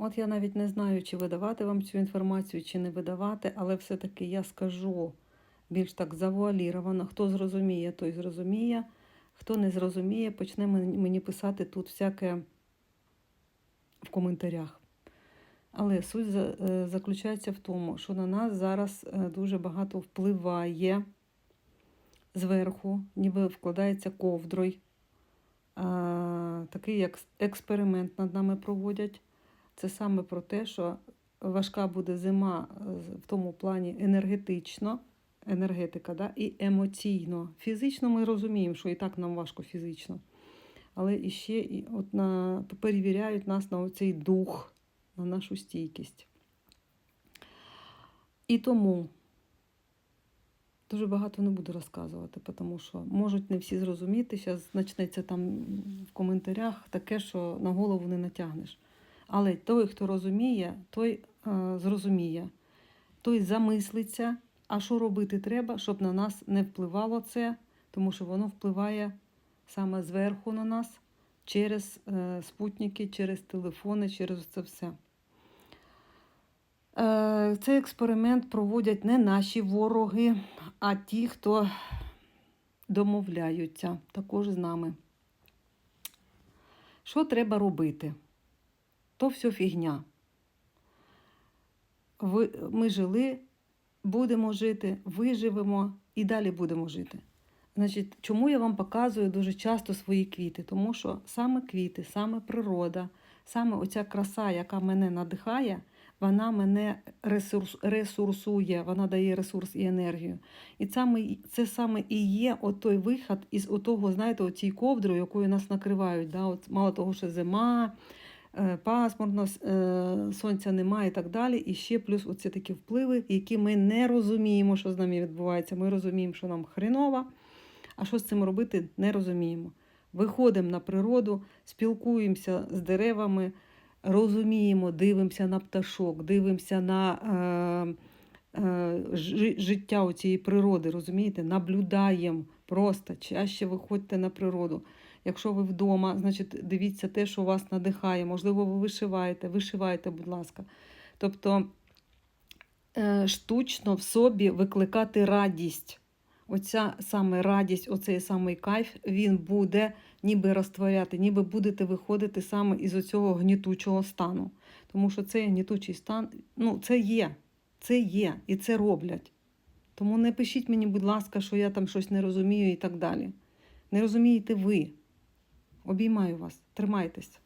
От я навіть не знаю, чи видавати вам цю інформацію, чи не видавати, але все-таки я скажу більш так завуаліровано. Хто зрозуміє, той зрозуміє. Хто не зрозуміє, почне мені писати тут всяке в коментарях. Але суть е, заключається в тому, що на нас зараз е, дуже багато впливає зверху, ніби вкладається ковдрою. А, Такий як експеримент над нами проводять. Це саме про те, що важка буде зима е, в тому плані енергетично, енергетика, да? і емоційно. Фізично ми розуміємо, що і так нам важко фізично. Але і ще і от на, перевіряють нас на цей дух, на нашу стійкість. І тому дуже багато не буду розказувати, тому що можуть не всі зрозуміти. Зараз почнеться там в коментарях таке, що на голову не натягнеш. Але той, хто розуміє, той е, зрозуміє, той замислиться, а що робити треба, щоб на нас не впливало це, тому що воно впливає саме зверху на нас через е, спутники, через телефони, через це все. Е, Цей експеримент проводять не наші вороги, а ті, хто домовляються також з нами. Що треба робити? То все фігня. Ми жили, будемо жити, виживемо і далі будемо жити. Значить, чому я вам показую дуже часто свої квіти? Тому що саме квіти, саме природа, саме оця краса, яка мене надихає, вона мене ресурс, ресурсує, вона дає ресурс і енергію. І саме, це саме і є от той вихід із отого, знаєте, оцій ковдрою, якою нас накривають. Да? От, мало того, що зима, пасмурно, е, сонця немає і так далі. І ще плюс оці такі впливи, які ми не розуміємо, що з нами відбувається. Ми розуміємо, що нам хреново, а що з цим робити, не розуміємо. Виходимо на природу, спілкуємося з деревами, розуміємо, дивимося на пташок, дивимося на е, е, жи- життя цієї природи, розумієте? Наблюдаємо просто, чаще виходьте на природу. Якщо ви вдома, значить дивіться те, що вас надихає. Можливо, ви вишиваєте, вишивайте, будь ласка. Тобто е, штучно в собі викликати радість. Оця саме радість, оцей самий кайф, він буде ніби розтворяти, ніби будете виходити саме із оцього гнітучого стану. Тому що цей гнітучий стан, ну, це є, це є, і це роблять. Тому не пишіть мені, будь ласка, що я там щось не розумію і так далі. Не розумієте ви. Обіймаю вас, тримайтесь.